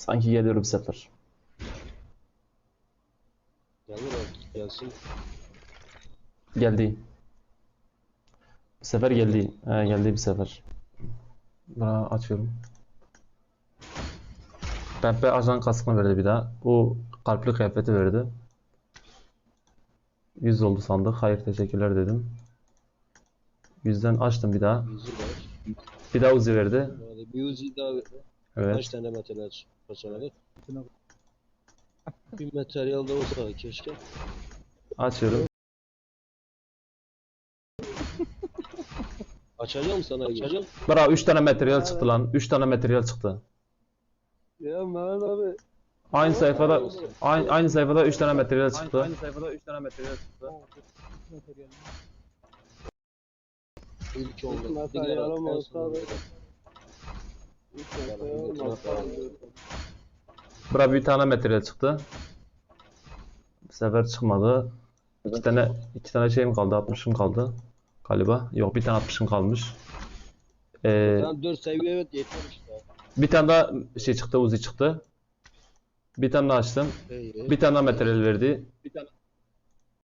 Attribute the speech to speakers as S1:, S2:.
S1: Sanki geliyor bu sefer.
S2: Gelir abi gelsin.
S1: Geldi. Bu sefer geldi. He, geldi bir sefer. Buna açıyorum. Pembe ajan kaskını verdi bir daha. Bu kalpli kıyafeti verdi. 100 oldu sandık. Hayır teşekkürler dedim. Yüzden açtım bir daha. Bir daha Uzi verdi.
S2: Bir Uzi daha kaç
S1: Evet.
S2: tane materyal kaçanarak? Bir materyal da olsa keşke.
S1: Açıyorum.
S2: Açacağım sana açacağım.
S1: Bravo 3 tane materyal çıktı lan. 3 tane materyal çıktı.
S3: Ya Mehmet abi.
S1: Aynı sayfada aynı, aynı sayfada 3 tane materyal çıktı.
S3: Aynı sayfada 3 tane materyal çıktı.
S2: İlk onda.
S3: Materyal abi.
S1: Bura bir tane materyal çıktı. Bu sefer çıkmadı. İki tane iki tane şeyim kaldı. 60'ım kaldı. Galiba. Yok bir tane 60'ım kalmış. Ee,
S2: Tamam 4 seviye evet yeter işte.
S1: bir tane daha şey çıktı. Uzi çıktı. Bir tane daha açtım.
S2: İyi.
S1: Bir tane daha materyal verdi.